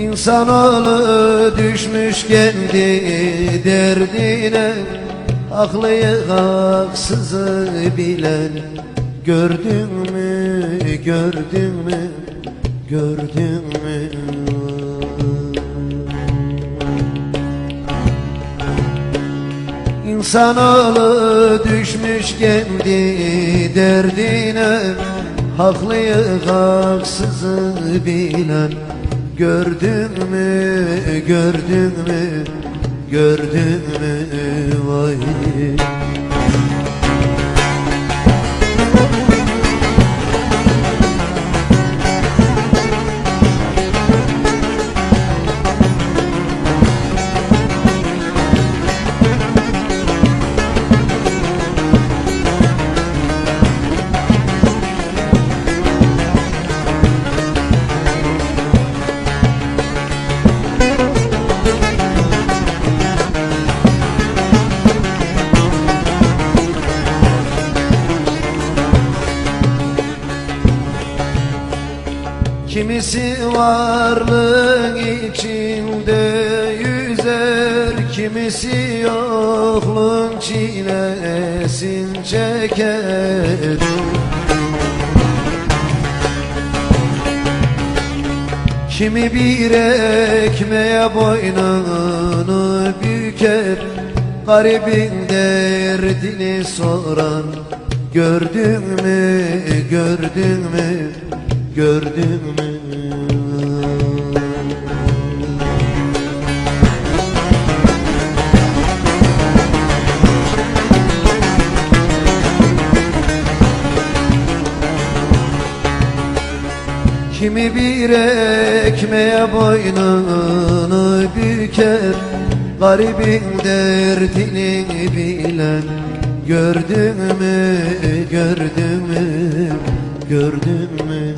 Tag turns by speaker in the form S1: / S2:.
S1: İnsanoğlu düşmüş kendi derdine Haklıyı haksızı bilen Gördün mü, gördün mü, gördün mü? İnsanoğlu düşmüş kendi derdine Haklıyı haksızı bilen Gördün mü, gördün mü, gördün mü vay Kimisi varlığın içinde yüzer Kimisi yokluğun çilesin çeker. Kimi bir ekmeğe boynunu büker Garibin derdini soran Gördün mü, gördün mü, gördün mü? Kimi bir ekmeğe boynunu büker Garibin derdini bilen Gördün mü, gördün mü, gördün mü?